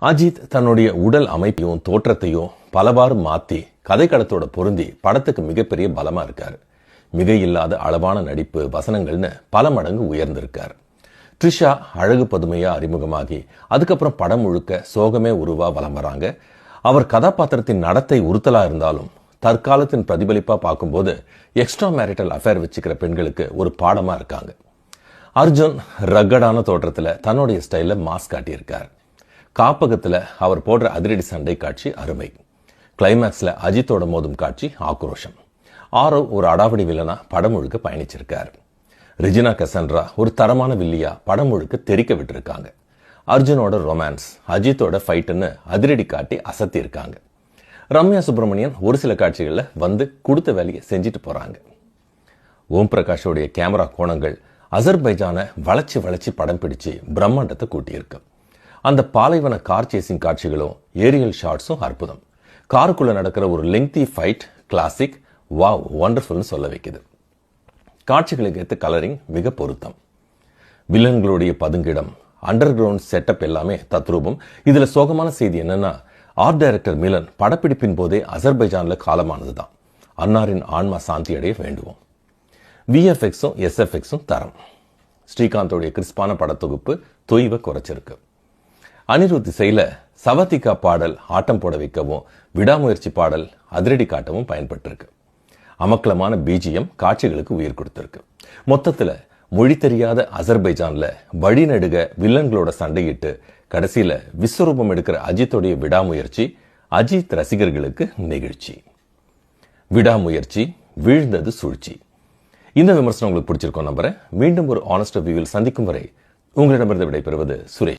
அஜித் தன்னுடைய உடல் அமைப்பையும் தோற்றத்தையும் பலவாறு மாற்றி கதைக்களத்தோட பொருந்தி படத்துக்கு மிகப்பெரிய பலமாக இருக்கார். மிக இல்லாத அளவான நடிப்பு வசனங்கள்னு பல மடங்கு உயர்ந்திருக்கார். ட்ரிஷா அழகு பதுமையாக அறிமுகமாகி அதுக்கப்புறம் படம் முழுக்க சோகமே உருவா வலம் வராங்க. அவர் கதாபாத்திரத்தின் நடத்தை உறுத்தலா இருந்தாலும் தற்காலத்தின் பிரதிபலிப்பாக பார்க்கும்போது எக்ஸ்ட்ரா மேரிட்டல் அஃபேர் வச்சுக்கிற பெண்களுக்கு ஒரு பாடமாக இருக்காங்க. அர்ஜுன் ரக்கடான தோற்றத்தில் தன்னுடைய ஸ்டைலில் மாஸ்க் காட்டியிருக்கார். காப்பகத்தில் அவர் போடுற அதிரடி சண்டை காட்சி அருமை. கிளைமேக்ஸ்ல அஜித்தோட மோதும் காட்சி ஆக்ரோஷம். ஆரவ் ஒரு அடாவடி வில்லனா படம் முழுக்க பயணிச்சிருக்கார். ரிஜினா கசன்ரா ஒரு தரமான வில்லியா படம் முழுக்க தெரிக்க விட்டுருக்காங்க. அர்ஜுனோட ரொமான்ஸ் அஜித்தோட ஃபைட்டுன்னு அதிரடி காட்டி அசத்தி இருக்காங்க ரம்யா சுப்பிரமணியன் ஒரு சில காட்சிகளில் வந்து கொடுத்த வேலையை செஞ்சுட்டு போகிறாங்க ஓம் பிரகாஷோடைய கேமரா கோணங்கள் அசர்பைஜானை வளைச்சி வளைச்சி படம் பிடிச்சு பிரம்மாண்டத்தை கூட்டியிருக்கு. அந்த பாலைவன கார் சேசிங் காட்சிகளும் ஏரியல் ஷாட்ஸும் அற்புதம். காருக்குள்ளே நடக்கிற ஒரு லெங்தி ஃபைட் கிளாசிக் வாவ் ஒண்டர்ஃபுல்னு சொல்ல வைக்குது. காட்சிகளுக்கு ஏற்ற கலரிங் மிக பொருத்தம். வில்லன்களுடைய பதுங்கிடம் அண்டர் கிரவுண்ட் செட்டப் எல்லாமே தத்ரூபம். இதில் சோகமான செய்தி என்னன்னா ஆர்ட் டைரக்டர் மிலன் படப்பிடிப்பின் போதே அசர்பைஜான்ல காலமானதுதான். அன்னாரின் ஆன்மா சாந்தி அடைய வேண்டுவோம் விஎஃப்எக்ஸும் எஸ்எஃப்எக்ஸும் தரம். ஸ்ரீகாந்தோடைய கிறிஸ்பான படத்தொகுப்பு தொய்வை குறைச்சிருக்கு. அனிருத் இசையில சவத்திகா பாடல் ஆட்டம் போட வைக்கவும் விடாமுயற்சி பாடல் அதிரடி காட்டவும் பயன்பட்டிருக்கு. அமக்கலமான பீஜியம் காட்சிகளுக்கு உயிர் கொடுத்திருக்கு. மொத்தத்துல மொழி தெரியாத அசர்பைஜான்ல வழிநடுக வில்லன்களோட சண்டையிட்டு கடைசியில விஸ்வரூபம் எடுக்கிற அஜித்துடைய விடாமுயற்சி அஜித் ரசிகர்களுக்கு நெகிழ்ச்சி. விடாமுயற்சி வீழ்ந்தது சூழ்ச்சி. இந்த விமர்சனம் உங்களுக்கு பிடிச்சிருக்கோம் நம்புறேன். மீண்டும் ஒரு ஆனஸ்ட் வியூவில் சந்திக்கும் வரை உங்களிடமிருந்து விடைபெறுவது சுரேஷ்.